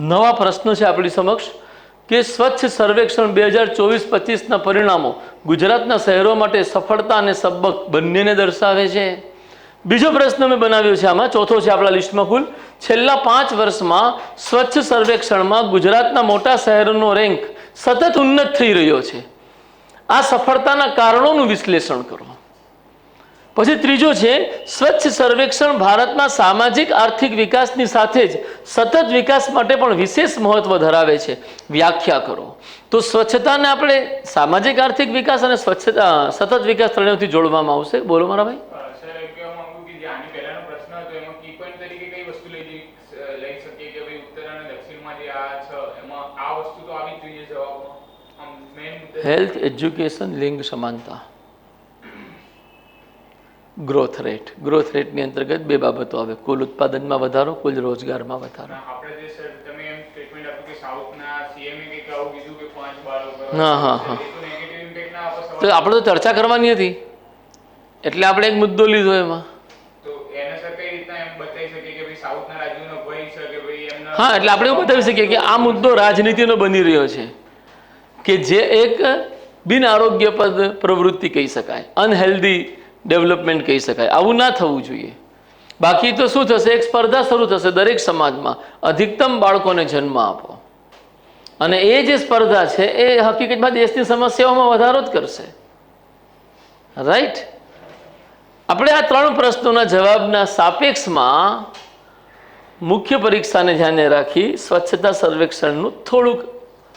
નવા પ્રશ્નો છે આપણી સમક્ષ, કે સ્વચ્છ સર્વેક્ષણ બે હજાર ચોવીસ પચીસના પરિણામો ગુજરાતના શહેરો માટે સફળતા અને સબક બંનેને દર્શાવે છે. બીજો પ્રશ્ન મેં બનાવ્યો છે આમાં, ચોથો છે આપણા લિસ્ટમાં કુલ. છેલ્લા પાંચ વર્ષમાં સ્વચ્છ સર્વેક્ષણમાં ગુજરાતના મોટા શહેરોનો રેન્ક સતત ઉન્નત થઈ રહ્યો છે. આ સફળતાના કારણોનું વિશ્લેષણ કરો. પછી ત્રીજો છે સ્વચ્છ સર્વેક્ષણ ભારતમાં સામાજિક આર્થિક વિકાસની સાથે જ સતત વિકાસ માટે પણ વિશેષ મહત્વ ધરાવે છે. વ્યાખ્યા કરો. તો સ્વચ્છતાને આપણે સામાજિક આર્થિક વિકાસ અને સ્વચ્છતા સતત વિકાસ ત્રણેયથી જોડવામાં આવશે. બોલો મારા ભાઈ હેલ્થ એજ્યુકેશન લિંગ સમાનતા. ગ્રોથ રેટ ગ્રોથ રેટની અંતર્ગત બે બાબતો આવે. કુલ ઉત્પાદનમાં વધારો કુલ રોજગારમાં વધારો. હા, હા, હા. તો આપણે તો ચર્ચા કરવાની હતી. એટલે આપણે એક મુદ્દો લીધો એમાં. હા એટલે આપણે એવું બતાવી શકીએ કે આ મુદ્દો રાજનીતિનો બની રહ્યો છે. કે જે એક બિન આરોગ્યપદ પ્રવૃત્તિ કહી શકાય. અનહેલ્ધી ડેવલપમેન્ટ કહી શકાય. આવું ના થવું જોઈએ. બાકી તો શું થશે? એક સ્પર્ધા શરૂ થશે દરેક સમાજમાં. અધિકતમ બાળકોને જન્મ આપો. અને એ જે સ્પર્ધા છે, એ હકીકતમાં દેશની સમસ્યાઓમાં વધારો જ કરશે. રાઈટ આપણે આ ત્રણ પ્રશ્નોના જવાબના સાપેક્ષમાં મુખ્ય પરીક્ષાને ધ્યાને રાખી સ્વચ્છતા સર્વેક્ષણનું થોડુંક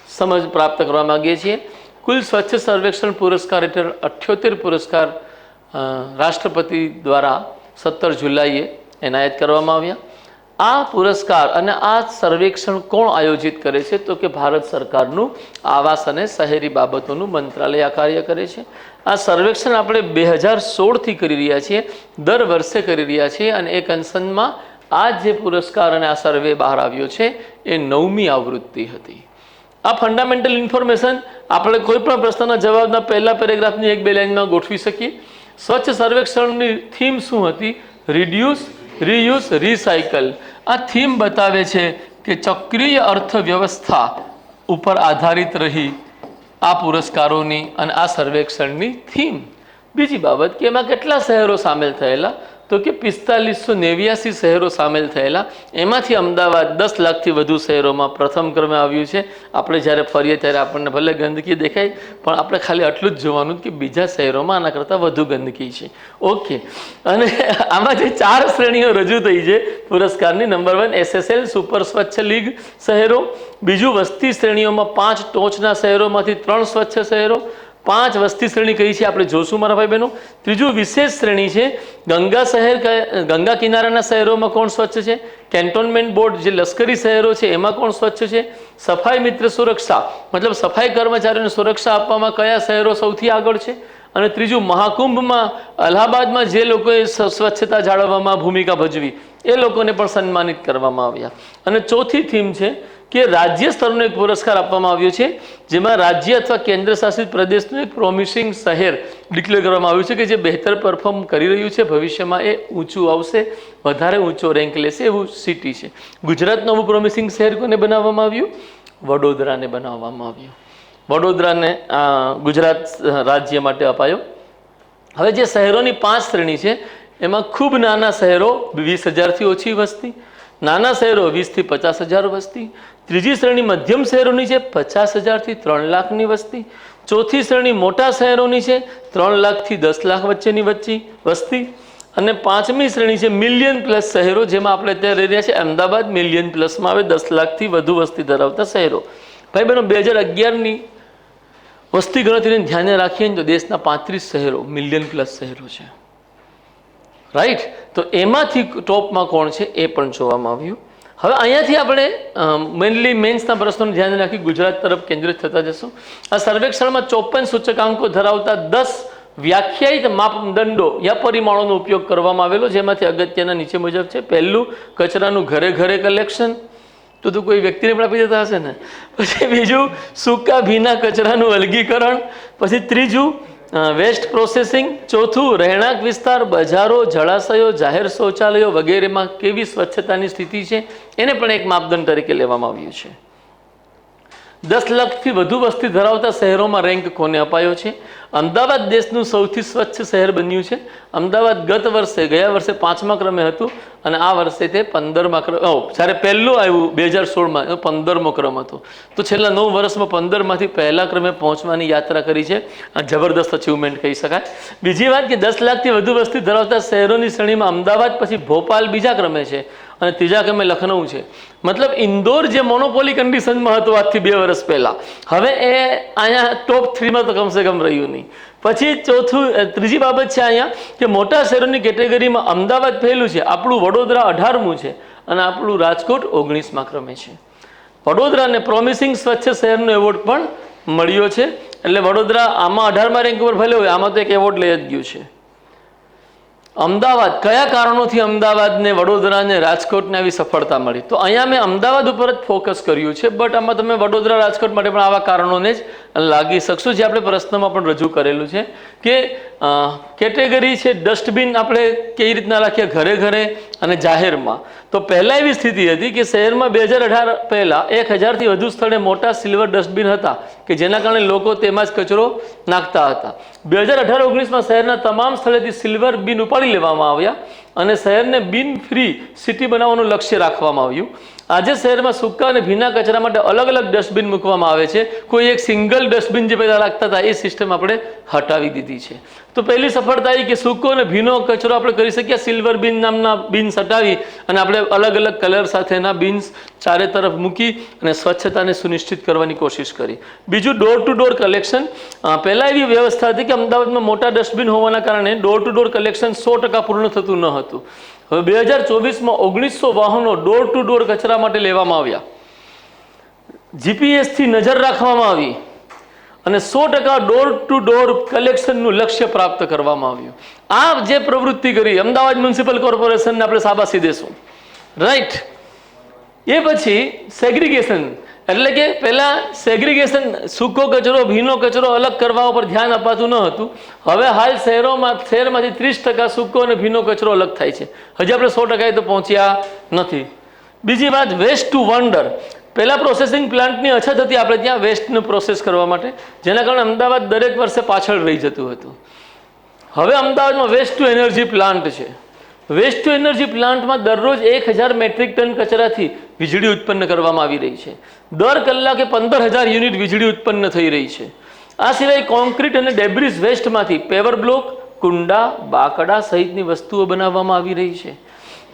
સમજ પ્રાપ્ત કરવા માગીએ છીએ. કુલ સ્વચ્છ સર્વેક્ષણ પુરસ્કાર હેઠળ અઠ્યોતેર પુરસ્કાર રાષ્ટ્રપતિ દ્વારા સત્તર જુલાઈએ એનાયત કરવામાં આવ્યા. આ પુરસ્કાર અને આ સર્વેક્ષણ કોણ આયોજિત કરે છે? તો કે ભારત સરકારનું આવાસ અને શહેરી બાબતોનું મંત્રાલય આ કાર્ય કરે છે. આ સર્વેક્ષણ આપણે બે હજાર સોળથી કરી રહ્યા છીએ. દર વર્ષે કરી રહ્યા છીએ અને એક અનસનમાં આ જે પુરસ્કાર અને આ સર્વે બહાર આવ્યો છે એ નવમી આવૃત્તિ હતી. આ ફંડામેન્ટલ ઇન્ફોર્મેશન આપણે કોઈ પણ પ્રશ્નના જવાબના પહેલા પેરેગ્રાફની એક બે લાઇનમાં ગોઠવી શકીએ. સ્વચ્છ સર્વેક્ષણની થીમ શું હતી? Reduce, reuse, recycle. આ થીમ બતાવે છે કે ચક્રીય અર્થવ્યવસ્થા ઉપર આધારિત રહી આ પુરસ્કારોની અને આ સર્વેક્ષણની થીમ. બીજી બાબત કે એમાં કેટલા શહેરો સામેલ થયેલા? તો કે પિસ્તાલીસો નેવ્યાસી શહેરો સામેલ થયેલા. એમાંથી અમદાવાદ દસ લાખથી વધુ શહેરોમાં પ્રથમ ક્રમે આવ્યું છે. આપણે જ્યારે ફરીએ ત્યારે આપણને ભલે ગંદકી દેખાય, પણ આપણે ખાલી આટલું જ જોવાનું કે બીજા શહેરોમાં આના કરતાં વધુ ગંદકી છે. ઓકે અને આમાં જે ચાર શ્રેણીઓ રજૂ થઈ છે, પુરસ્કારની number one SSL super Swachh league શહેરો. બીજું વસ્તી શ્રેણીઓમાં પાંચ ટોચના શહેરોમાંથી ત્રણ સ્વચ્છ શહેરો. પાંચ વસ્તી શ્રેણી કઈ છે આપણે જોશું મારા ભાઈ બહેનો ત્રીજું વિશેષ શ્રેણી છે, ગંગા શહેર ગંગા કિનારાના શહેરોમાં કોણ સ્વચ્છ છે? કેન્ટોનમેન્ટ બોર્ડ જે લશ્કરી શહેરો છે, એમાં કોણ સ્વચ્છ છે? સફાઈ મિત્ર સુરક્ષા. મતલબ સફાઈ કર્મચારીઓને સુરક્ષા આપવામાં કયા શહેરો સૌથી આગળ છે? અને ત્રીજું મહાકુંભમાં, અલ્હાબાદમાં જે લોકોએ સ્વચ્છતા જાળવવામાં ભૂમિકા ભજવી. એ લોકોને પણ સન્માનિત કરવામાં આવ્યા. અને ચોથી થીમ છે કે રાજ્ય સ્તરનો એક પુરસ્કાર આપવામાં આવ્યો છે, જેમાં રાજ્ય અથવા કેન્દ્ર શાસિત પ્રદેશનું એક પ્રોમિસિંગ શહેર ડિક્લેર કરવામાં આવ્યું છે કે જે બહેતર પરફોર્મ કરી રહ્યું છે, ભવિષ્યમાં એ ઊંચું આવશે, વધારે ઊંચો રેન્ક લેશે એવું સિટી છે. ગુજરાતનું આવું પ્રોમિસિંગ શહેર કોને બનાવવામાં આવ્યું? વડોદરાને બનાવવામાં આવ્યું. વડોદરાને ગુજરાત રાજ્ય માટે અપાયો. હવે જે શહેરોની પાંચ શ્રેણી છે એમાં ખૂબ નાના શહેરો વીસ હજારથી ઓછી વસ્તી, નાના શહેરો વીસથી પચાસ હજાર વસ્તી, ત્રીજી શ્રેણી મધ્યમ શહેરોની છે પચાસ હજારથી ત્રણ લાખની વસ્તી, ચોથી શ્રેણી મોટા શહેરોની છે ત્રણ લાખથી દસ લાખ વચ્ચેની વચ્ચે વસ્તી, અને પાંચમી શ્રેણી છે મિલિયન પ્લસ શહેરો જેમાં આપણે અત્યારે રહી રહ્યા છીએ. અમદાવાદ મિલિયન પ્લસમાં આવે દસ લાખથી વધુ વસ્તી ધરાવતા શહેરો. ભાઈ બહેનો, બે હજાર અગિયારની વસ્તી ગણતરીને ધ્યાને રાખીએ ને તો દેશના પાંત્રીસ શહેરો મિલિયન પ્લસ શહેરો છે. રાઈટ તો એમાંથી ટોપમાં કોણ છે એ પણ જોવામાં આવ્યું. હવે અહીંયાથી આપણે મેઇનલી મેન્સના પ્રશ્નોને ધ્યાન રાખી ગુજરાત તરફ કેન્દ્રિત થતા જશું. આ સર્વેક્ષણમાં ચોપન સૂચકાંકો ધરાવતા દસ વ્યાખ્યાયિત માપદંડો યા પરિમાણોનો ઉપયોગ કરવામાં આવેલો, જેમાંથી અગત્યના નીચે મુજબ છે પહેલું, કચરાનું ઘરે ઘરે કલેક્શન તો તો કોઈ વ્યક્તિને પણ આપી દેતા હશે ને? પછી બીજું, સૂકા ભીના કચરાનું અલગીકરણ પછી ત્રીજું વેસ્ટ પ્રોસેસિંગ ચોથું, રહેણાંક વિસ્તાર, બજારો, જળાશયો, જાહેર શૌચાલયો વગેરેમાં કેવી સ્વચ્છતાની સ્થિતિ છે, એને પણ એક માપદંડ તરીકે લેવામાં આવ્યું છે. દસ લાખથી વધુ વસ્તી ધરાવતા શહેરોમાં રેન્ક કોને અપાયો છે? અમદાવાદ દેશનું સૌથી સ્વચ્છ શહેર બન્યું છે. અમદાવાદ ગત વર્ષે, ગયા વર્ષે પાંચમા ક્રમે હતું અને આ વર્ષે તે પંદરમા ક્રમ જ્યારે પહેલું આવ્યું બે હજાર સોળમાં પંદરમો ક્રમ હતો. તો છેલ્લા નવ વર્ષમાં પંદરમાંથી પહેલા ક્રમે પહોંચવાની યાત્રા કરી છે. આ જબરદસ્ત અચીવમેન્ટ કહી શકાય. બીજી વાત કે દસ લાખથી વધુ વસ્તી ધરાવતા શહેરોની શ્રેણીમાં અમદાવાદ, પછી ભોપાલ બીજા ક્રમે છે. અને ત્રીજા ક્રમે લખનઉ છે. મતલબ ઇન્દોર જે મોનોપોલી કન્ડિશનમાં હતો આજથી બે વર્ષ પહેલાં, હવે એ અહીંયા ટોપ થ્રીમાં તો કમસે કમ રહ્યું નહીં. પછી ચોથું ત્રીજી બાબત છે અહીંયા કે મોટા શહેરોની કેટેગરીમાં અમદાવાદ પહેલું છે, આપણું વડોદરા અઢારમું છે અને આપણું રાજકોટ ઓગણીસમાં ક્રમે છે. વડોદરાને પ્રોમિસિંગ સ્વચ્છ શહેરનો એવોર્ડ પણ મળ્યો છે. એટલે વડોદરા આમાં અઢારમાં રેન્ક ઉપર ભલે હોય, આમાં તો એક એવોર્ડ લઈ જ ગયું છે. અમદાવાદ, કયા કારણોથી અમદાવાદને વડોદરાને રાજકોટને આવી સફળતા મળી? તો અહીંયા મેં અમદાવાદ ઉપર જ ફોકસ કર્યું છે બટ આમાં તમે વડોદરા, રાજકોટ માટે પણ આવા કારણોને જ લાગી શકશો, જે આપણે પ્રશ્નમાં પણ રજૂ કરેલું છે કે કેટેગરી છે, ડસ્ટબિન આપણે કેવી રીતના રાખીએ? ઘરે ઘરે અને જાહેરમાં. તો પહેલાં એવી સ્થિતિ હતી કે શહેરમાં બે હજાર અઢાર પહેલાં એક હજારથી વધુ સ્થળે મોટા સિલ્વર ડસ્ટબિન હતા કે જેના કારણે લોકો તેમાં જ કચરો નાખતા હતા. બે હજાર અઢાર ઓગણીસમાં શહેરના તમામ સ્થળેથી સિલ્વર બિન ઉપાડી લેવામાં આવ્યા અને શહેરને બિન ફ્રી સિટી બનાવવાનું લક્ષ્ય રાખવામાં આવ્યું. આજે શહેરમાં સૂકા અને ભીના કચરા માટે અલગ અલગ ડસ્ટબિન મૂકવામાં આવે છે. કોઈ એક સિંગલ ડસ્ટબિન જે પહેલાં રાખતા હતા, એ સિસ્ટમ આપણે હટાવી દીધી છે. તો પહેલી સફળતા એ કે સૂકો અને ભીનો કચરો આપણે કરી શકીએ. સિલ્વર બિન નામના બિન્સ હટાવી અને આપણે અલગ અલગ કલર સાથેના બિન્સ ચારે તરફ મૂકી અને સ્વચ્છતાને સુનિશ્ચિત કરવાની કોશિશ કરી. બીજું ડોર ટુ ડોર કલેક્શન પહેલાં એવી વ્યવસ્થા હતી કે અમદાવાદમાં મોટા ડસ્ટબિન હોવાના કારણે ડોર ટુ ડોર કલેક્શન સો ટકા પૂર્ણ થતું ન હતું. હવે બે હજાર ચોવીસમાં ઓગણીસો વાહનો ડોર ટુ ડોર કચરા માટે લેવામાં આવ્યા. જીપીએસથી નજર રાખવામાં આવી. અને સો ટકા ડોર ટુ ડોર કલેક્શનનું લક્ષ્ય પ્રાપ્ત કરવામાં આવ્યું. આ જે પ્રવૃત્તિ કરી, અમદાવાદ મ્યુનિસિપલ કોર્પોરેશનને આપણે સાબાસી દેશું. રાઈટ એ પછી સેગ્રિગેશન એટલે કે પહેલાં સેગ્રિગેશન સૂકો કચરો, ભીનો કચરો અલગ કરવા ઉપર ધ્યાન અપાતું ન હતું. હવે હાલ શહેરોમાં, શહેરમાંથી ત્રીસ ટકા સૂકો અને ભીનો કચરો અલગ થાય છે. હજી આપણે સો ટકાએ તો પહોંચ્યા નથી. બીજી વાત વેસ્ટ ટુ વન્ડર પહેલાં પ્રોસેસિંગ પ્લાન્ટની અછત હતી આપણે ત્યાં વેસ્ટનું પ્રોસેસ કરવા માટે, જેના કારણે અમદાવાદ દરેક વર્ષે પાછળ રહી જતું હતું. હવે અમદાવાદમાં વેસ્ટ ટુ એનર્જી પ્લાન્ટ છે. વેસ્ટ ટુ એનર્જી પ્લાન્ટમાં દરરોજ એક હજાર મેટ્રિક ટન કચરાથી વીજળી ઉત્પન્ન કરવામાં આવી રહી છે. દર કલાકે પંદર હજાર યુનિટ વીજળી ઉત્પન્ન થઈ રહી છે. આ સિવાય કોન્ક્રીટ અને ડેબ્રિસ વેસ્ટમાંથી પેવર બ્લોક કુંડા, બાકડા સહિતની વસ્તુઓ બનાવવામાં આવી રહી છે.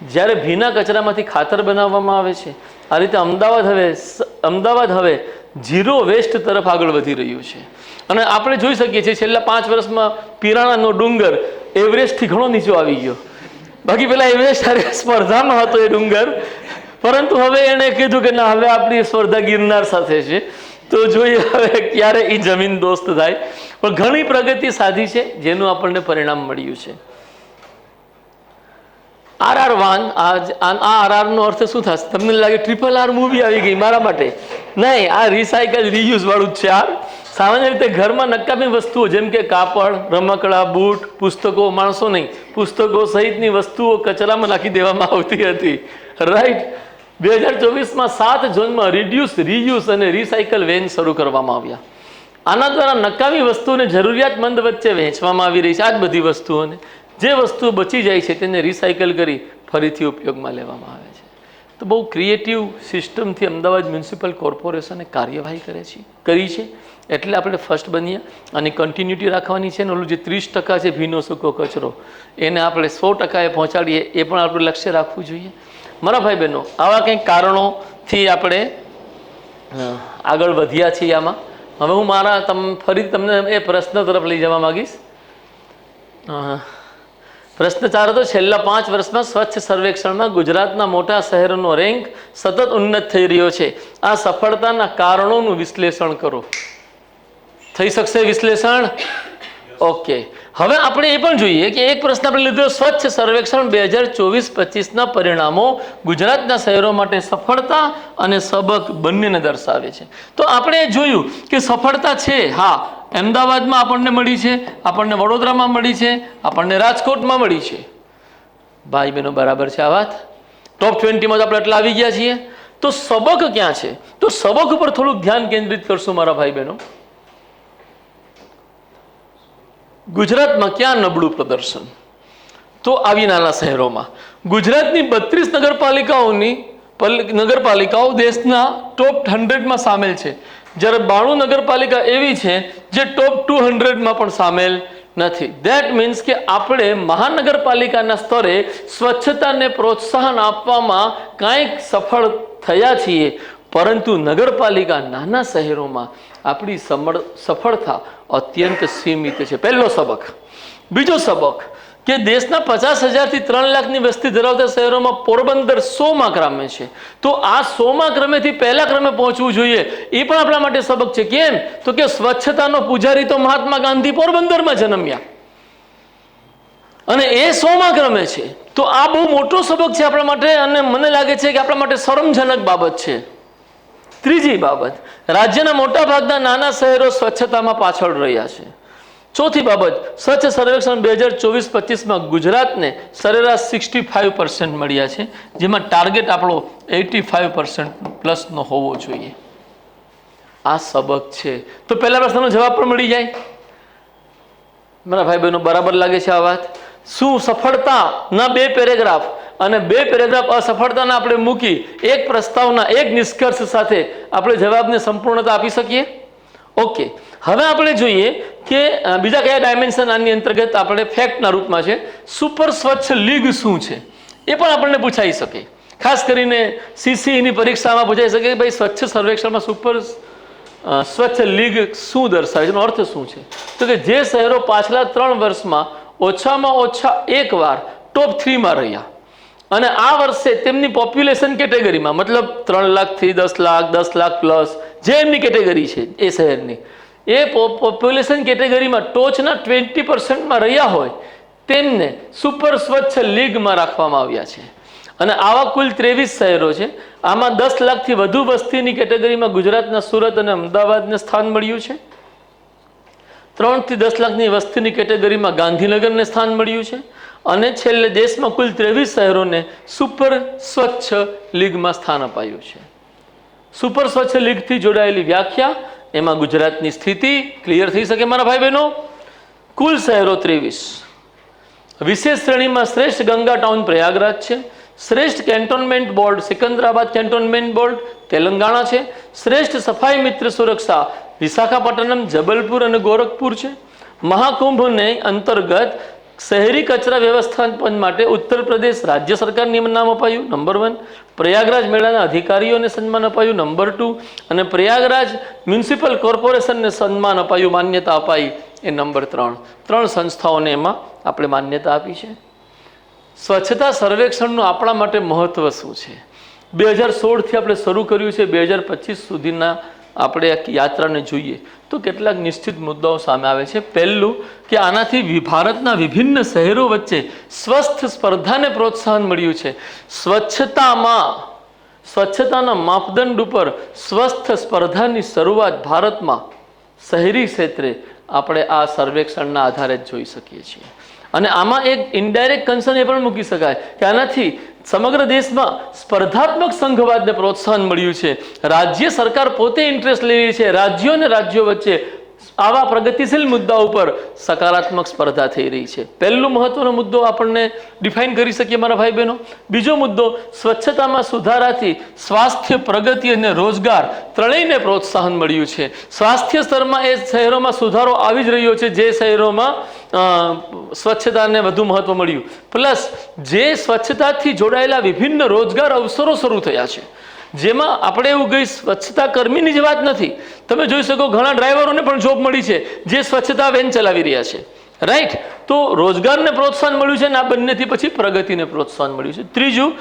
જ્યારે ભીના કચરામાંથી ખાતર બનાવવામાં આવે છે, આ રીતે અમદાવાદ હવે અમદાવાદ હવે ઝીરો વેસ્ટ તરફ આગળ વધી રહ્યું છે. અને આપણે જોઈ શકીએ છીએ છેલ્લા પાંચ વર્ષમાં પિરાણાનો ડુંગર એવરેસ્ટથી ઘણો નીચો આવી ગયો. બાકી પેલા એવરેસ્ટ હારે સ્પર્ધામાં હતો એ ડુંગર, પરંતુ હવે એણે કીધું કે ના, હવે આપણી સ્પર્ધા ગિરનાર સાથે છે. તો જોઈએ હવે ક્યારે એ જમીન દોસ્ત થાય. પણ ઘણી પ્રગતિ સાધી છે, જેનું આપણને પરિણામ મળ્યું છે. આર આર વન આ આર આરનો અર્થ શું થશે? તમને લાગે ટ્રિપલ આર મૂવી આવી ગઈ મારા માટે? નહીં, આ રિસાયકલ રિયુઝ વાળું છે આર સામાન્ય રીતે ઘરમાં નકામી વસ્તુઓ, જેમ કે કાપડ, રમકડા, બૂટ, પુસ્તકો, માણસો નહીં, પુસ્તકો સહિતની વસ્તુઓ કચરામાં નાખી દેવામાં આવતી હતી. રાઈટ બે હજાર ચોવીસમાં સાત ઝોનમાં રિડ્યુસ રીયુઝ અને રિસાયકલ વેન શરૂ કરવામાં આવ્યા. આના દ્વારા નકામી વસ્તુઓને જરૂરિયાતમંદ વચ્ચે વહેંચવામાં આવી રહી છે. આ જ બધી વસ્તુઓને. જે વસ્તુઓ બચી જાય છે તેને રિસાયકલ કરી ફરીથી ઉપયોગમાં લેવામાં આવે છે. તો બહુ ક્રિએટિવ સિસ્ટમથી અમદાવાદ મ્યુનિસિપલ કોર્પોરેશને કાર્યવાહી કરે છે, કરી છે. એટલે આપણે ફર્સ્ટ બનીએ અને કન્ટિન્યુટી રાખવાની છે ને ઓલું જે ત્રીસ ટકા છે ભીનો સૂકો કચરો, એને આપણે સો ટકાએ પહોંચાડીએ, એ પણ આપણું લક્ષ્ય રાખવું જોઈએ. મારા ભાઈ બહેનો, આવા કંઈક કારણોથી આપણે આગળ વધ્યા છીએ આમાં. હવે હું મારા તમ, ફરી તમને એ પ્રશ્ન તરફ લઈ જવા માગીશ. પ્રશ્ન ચાર હતો છેલ્લા પાંચ વર્ષમાં સ્વચ્છ સર્વેક્ષણમાં ગુજરાતના મોટા શહેરોનો રેન્ક સતત ઉન્નત થઈ રહ્યો છે. આ સફળતાના કારણોનું વિશ્લેષણ કરો. થઈ શકશે વિશ્લેષણ? ઓકે. હવે આપણે એ પણ જોઈએ કે એક પ્રશ્ન આપણે લીધો, સ્વચ્છ સર્વેક્ષણ બે હજાર ચોવીસ પચીસના પરિણામો ગુજરાતના શહેરો માટે સફળતા અને સબક બંનેને દર્શાવે છે. તો આપણે જોયું કે સફળતા છે, હા અમદાવાદમાં આપણને મળી છે, આપણને વડોદરામાં મળી છે, આપણને રાજકોટમાં મળી છે. ભાઈ બહેનો, બરાબર છે આ વાત? ટોપ ટ્વેન્ટીમાં તો આપણે એટલા આવી ગયા છીએ. તો સબક ક્યાં છે? તો સબક ઉપર થોડુંક ધ્યાન કેન્દ્રિત કરશું મારા ભાઈ બહેનો. ગુજરાતમાં ક્યાં નબળું પ્રદર્શન? તો આવી નાના શહેરોમાં. ગુજરાતની બત્રીસ નગરપાલિકાઓની પલ- નગરપાલિકાઓ દેશના ટોપ હંડ્રેડમાં સામેલ છે. જ્યારે બાણું નગરપાલિકા એવી છે જે ટોપ ટુ હંડ્રેડમાં પણ સામેલ નથી. દેટ મીન્સ કે આપણે મહાનગરપાલિકાના સ્તરે સ્વચ્છતાને પ્રોત્સાહન આપવામાં કાંઈક સફળ થયા છીએ. પરંતુ નગરપાલિકા નાના શહેરોમાં આપણી સમળ, સફળતા અત્યંત સીમિત છે. પહેલો સબક. બીજો સબક કે દેશના પચાસ હજારથી ત્રણ લાખની વસ્તી ધરાવતા શહેરોમાં પોરબંદર સોમાં ક્રમે છે. તો આ સોમાં ક્રમેથી પહેલા ક્રમે પહોંચવું જોઈએ, એ પણ આપણા માટે સબક છે. કેમ? તો કે સ્વચ્છતાનો પૂજારી તો મહાત્મા ગાંધી પોરબંદરમાં જન્મ્યા. અને એ સોમાં ક્રમે છે. તો આ બહુ મોટો સબક છે આપણા માટે, અને મને લાગે છે કે આપણા માટે શરમજનક બાબત છે. ત્રીજી બાબત, રાજ્યના મોટા ભાગના નાના શહેરો સ્વચ્છતામાં પાછળ રહ્યા છે. ચોથી બાબત સ્વચ્છ સર્વેક્ષણ બે હજાર ચોવીસ પચીસમાં ગુજરાતને સરેરાશ સિક્સટી ફાઇવ પર્સન્ટ મળ્યા છે, જેમાં ટાર્ગેટ આપણો એટી ફાઇવ પર્સન્ટ પ્લસનો હોવો જોઈએ. આ સબક છે. તો પહેલા પ્રશ્નનો જવાબ પણ મળી જાય. મારા ભાઈ બહેનો બરાબર લાગે છે આ વાત? શું સફળતાના બે પેરેગ્રાફ અને બે પેરેગ્રાફ અસફળતાના આપણે મૂકી એક પ્રસ્તાવના, એક નિષ્કર્ષ સાથે આપણે જવાબને સંપૂર્ણતા આપી શકીએ? ઓકે. હવે આપણે જોઈએ કે બીજા કયા ડાયમેન્શન આની અંતર્ગત આપણે ફેક્ટના રૂપમાં છે? સુપર સ્વચ્છ લીગ શું છે? એ પણ આપણને પૂછાઈ શકે. ખાસ કરીને સીસીઈની પરીક્ષામાં પૂછાઈ શકે કે ભાઈ સ્વચ્છ સર્વેક્ષણમાં સુપર સ્વચ્છ લીગ શું દર્શાવે છે? એનો અર્થ શું છે? તો કે જે શહેરો પાછલા ત્રણ વર્ષમાં ઓછામાં ઓછા એક વાર ટોપ થ્રીમાં રહ્યા. અને આ વર્ષે તેમની પોપ્યુલેશન કેટેગરીમાં મતલબ ત્રણ લાખથી દસ લાખ દસ લાખ પ્લસ જે એમની કેટેગરી છે એ શહેરની એ પોપ્યુલેશન કેટેગરીમાં ટોચના ટ્વેન્ટી પર્સન્ટમાં રહ્યા હોય, તેમને સુપર સ્વચ્છ લીગમાં રાખવામાં આવ્યા છે. અને આવા કુલ ત્રેવીસ શહેરો છે, આમાં દસ લાખથી વધુ વસ્તીની કેટેગરીમાં ગુજરાતના સુરત અને અમદાવાદને સ્થાન મળ્યું છે. ત્રણથી દસ લાખની વસ્તીની કેટેગરીમાં ગાંધીનગરને સ્થાન મળ્યું છે. અને છેલ્લે દેશમાં કુલ ત્રેવીસ શહેરોને સુપર સ્વચ્છ લીગમાં સ્થાન અપાયું છે. સુપર સ્વચ્છ લીગથી જોડાયેલી વ્યાખ્યા એમાં ગુજરાતની સ્થિતિ ક્લિયર થઈ શકે મારા ભાઈ બહેનો કુલ શહેરો ત્રેવીસ. વિશેષ શ્રેણીમાં શ્રેષ્ઠ ગંગા ટાઉન પ્રયાગરાજ છે. શ્રેષ્ઠ cantonment board Secunderabad cantonment board Telangana છે. શ્રેષ્ઠ સફાઈ મિત્ર સુરક્ષા વિશાખાપટ્ટનમ, જબલપુર અને ગોરખપુર છે. મહાકુંભને અંતર્ગત શહેરી કચરા વ્યવસ્થાપન માટે ઉત્તર પ્રદેશ રાજ્ય સરકારની નામ અપાયું. નંબર વન પ્રયાગરાજ મેળાના અધિકારીઓને સન્માન અપાયું. નંબર ટુ અને પ્રયાગરાજ મ્યુનિસિપલ કોર્પોરેશનને સન્માન અપાયું, માન્યતા અપાઈ એ નંબર ત્રણ. ત્રણ સંસ્થાઓને એમાં આપણે માન્યતા આપી છે. સ્વચ્છતા સર્વેક્ષણનું આપણા માટે મહત્ત્વ શું છે? બે હજાર સોળથી આપણે શરૂ કર્યું છે. બે હજાર પચીસ સુધીના આપણે યાત્રાને જોઈએ તો કેટલાક નિશ્ચિત મુદ્દાઓ સામે આવે છે. પહેલું કે આનાથી ભારતના વિભિન્ન શહેરો વચ્ચે સ્વસ્થ સ્પર્ધાને પ્રોત્સાહન મળ્યું છે. સ્વચ્છતામાં, સ્વચ્છતાના માપદંડ ઉપર સ્વસ્થ સ્પર્ધાની શરૂઆત ભારતમાં શહેરી ક્ષેત્રે આપણે આ સર્વેક્ષણના આધારે જ જોઈ શકીએ છીએ. અને આમાં એક ઇનડાયરેક્ટ કન્સર્ન એ પણ મૂકી શકાય કે આનાથી સમગ્ર દેશમાં સ્પર્ધાત્મક સંઘવાદને પ્રોત્સાહન મળ્યું છે. રાજ્ય સરકાર પોતે ઇન્ટરેસ્ટ લેવી છે. રાજ્યો અને રાજ્યો વચ્ચે આવા પ્રગતિશીલ મુદ્દા ઉપર સકારાત્મક સ્પર્ધા થઈ રહી છે. પહેલો મહત્વનો મુદ્દો આપણને ડિફાઇન કરી શકીએ મારા ભાઈ બહેનો. બીજો મુદ્દો, સ્વચ્છતામાં સુધારાથી સ્વાસ્થ્ય, પ્રગતિ અને રોજગાર ત્રણેયને પ્રોત્સાહન મળ્યું છે. સ્વાસ્થ્ય સ્તરમાં એ શહેરોમાં સુધારો આવી જ રહ્યો છે, જે શહેરોમાં સ્વચ્છતાને વધુ મહત્વ મળ્યું. પ્લસ, જે સ્વચ્છતાથી જોડાયેલા વિભિન્ન રોજગાર અવસરો શરૂ થયા છે. જેમાં આપણે એવું કઈ સ્વચ્છતા કર્મીની જ વાત નથી. તમે જોઈ શકો ઘણા ડ્રાઈવરોને પણ જોબ મળી છે જે સ્વચ્છતા વેન ચલાવી રહ્યા છે. રાઈટ તો રોજગારને પ્રોત્સાહન મળ્યું છે અને આ બંનેથી પછી પ્રગતિને પ્રોત્સાહન મળ્યું છે. ત્રીજું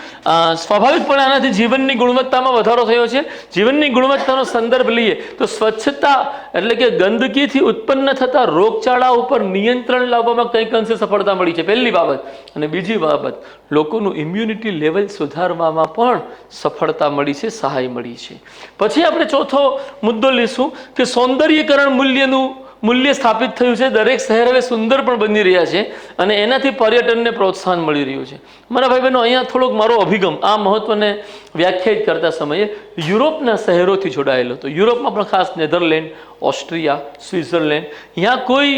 સ્વાભાવિકપણે આનાથી જીવનની ગુણવત્તામાં વધારો થયો છે. જીવનની ગુણવત્તાનો સંદર્ભ લઈએ તો સ્વચ્છતા એટલે કે ગંદકીથી ઉત્પન્ન થતા રોગચાળા ઉપર નિયંત્રણ લાવવામાં કંઈક અંશે સફળતા મળી છે. પહેલી બાબત અને બીજી બાબત, લોકોનું ઇમ્યુનિટી લેવલ સુધારવામાં પણ સફળતા મળી છે, સહાય મળી છે. પછી આપણે ચોથો મુદ્દો લઈશું કે સૌંદર્યકરણ મૂલ્યનું મૂલ્ય સ્થાપિત થયું છે. દરેક શહેર હવે સુંદર પણ બની રહ્યા છે અને એનાથી પર્યટનને પ્રોત્સાહન મળી રહ્યું છે. મારા ભાઈ બહેનો અહીંયા થોડોક મારો અભિગમ, આ મહત્વને વ્યાખ્યાયિત કરતા સમયે યુરોપના શહેરોથી જોડાયેલો હતો. યુરોપમાં પણ ખાસ નેધરલેન્ડ, ઓસ્ટ્રિયા, સ્વિટ્ઝરલેન્ડ, અહીંયા કોઈ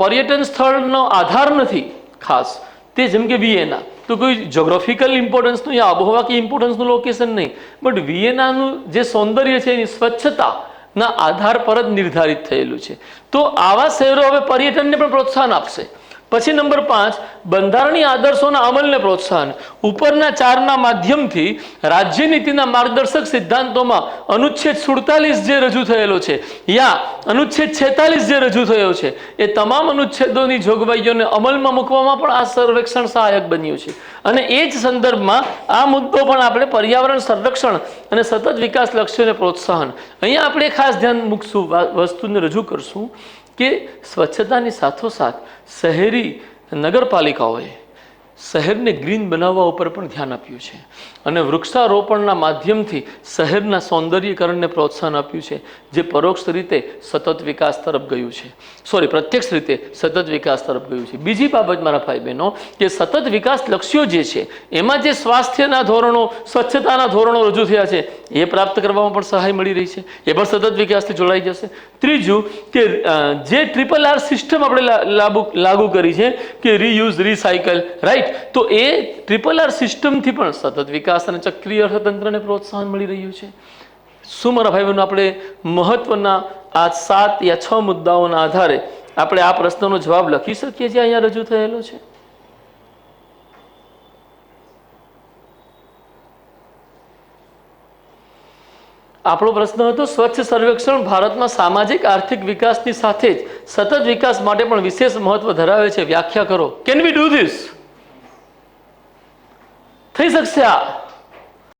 પર્યટન સ્થળનો આધાર નથી ખાસ. તે જેમ કે વિયેના. તો કોઈ જોગ્રાફિકલ ઇમ્પોર્ટન્સનું યા આબોહવા કે ઇમ્પોર્ટન્સનું લોકેશન નહીં. બટ વિયેનાનું જે સૌંદર્ય છે, એની સ્વચ્છતા ના આધાર પર જ નિર્ધારિત થયેલું છે. તો આવા શહેરો હવે પર્યટનને પણ પ્રોત્સાહન આપશે. પછી નંબર પાંચ, બંધારણીય આદર્શોના અમલને પ્રોત્સાહન. ઉપરના ચારના માધ્યમથી રાજ્ય નીતિના માર્ગદર્શક સિદ્ધાંતોમાં અનુચ્છેદ સુડતાલીસ જે રજૂ થયેલો છે, યા અનુચ્છેદ છેતાલીસ જે રજૂ થયો છે, એ તમામ અનુચ્છેદોની જોગવાઈઓને અમલમાં મૂકવામાં પણ આ સર્વેક્ષણ સહાયક બન્યું છે. અને એ જ સંદર્ભમાં આ મુદ્દો પણ આપણે પર્યાવરણ સંરક્ષણ અને સતત વિકાસ લક્ષ્યોને પ્રોત્સાહન. અહીંયા આપણે ખાસ ધ્યાન મૂકશું વસ્તુને રજૂ કરશું. કે સ્વચ્છતાની સાથોસાથ શહેરી નગરપાલિકાઓએ શહેરને ગ્રીન બનાવવા ઉપર પણ ધ્યાન આપ્યું છે. અને વૃક્ષારોપણના માધ્યમથી શહેરના સૌંદર્યીકરણને પ્રોત્સાહન આપ્યું છે, જે પરોક્ષ રીતે સતત વિકાસ તરફ ગયું છે. સોરી પ્રત્યક્ષ રીતે સતત વિકાસ તરફ ગયું છે. બીજી બાબત મારા ભાઈ બહેનો કે સતત વિકાસ લક્ષ્યો જે છે, એમાં જે સ્વાસ્થ્યના ધોરણો, સ્વચ્છતાના ધોરણો રજૂ થયા છે, એ પ્રાપ્ત કરવામાં પણ સહાય મળી રહી છે. એ પણ સતત વિકાસથી જોડાઈ જશે. ત્રીજું, કે જે ટ્રિપલ આર સિસ્ટમ આપણે લાગુ લાગુ કરી છે, કે રીયુઝ રિસાયકલ રાઈટ તો એ ટ્રિપલ આર સિસ્ટમથી પણ સતત વિકાસ અને ચક્રીય અર્થતંત્રને પ્રોત્સાહન મળી રહ્યું છે. શું મારા ભાઈ બહેનો આપણે મહત્વના આ સાત યા છ મુદ્દાઓના આધારે આપણે આ પ્રશ્નનો જવાબ લખી શકીએ જે અહીંયા રજૂ થયેલો છે? આપણો પ્રશ્ન હતો સ્વચ્છ સર્વેક્ષણ ભારતમાં સામાજિક આર્થિક વિકાસની સાથે જ સતત વિકાસ માટે પણ વિશેષ મહત્વ ધરાવે છે. વ્યાખ્યા કરો. કેન વી ડુ ધીસ થઈ શકશે આ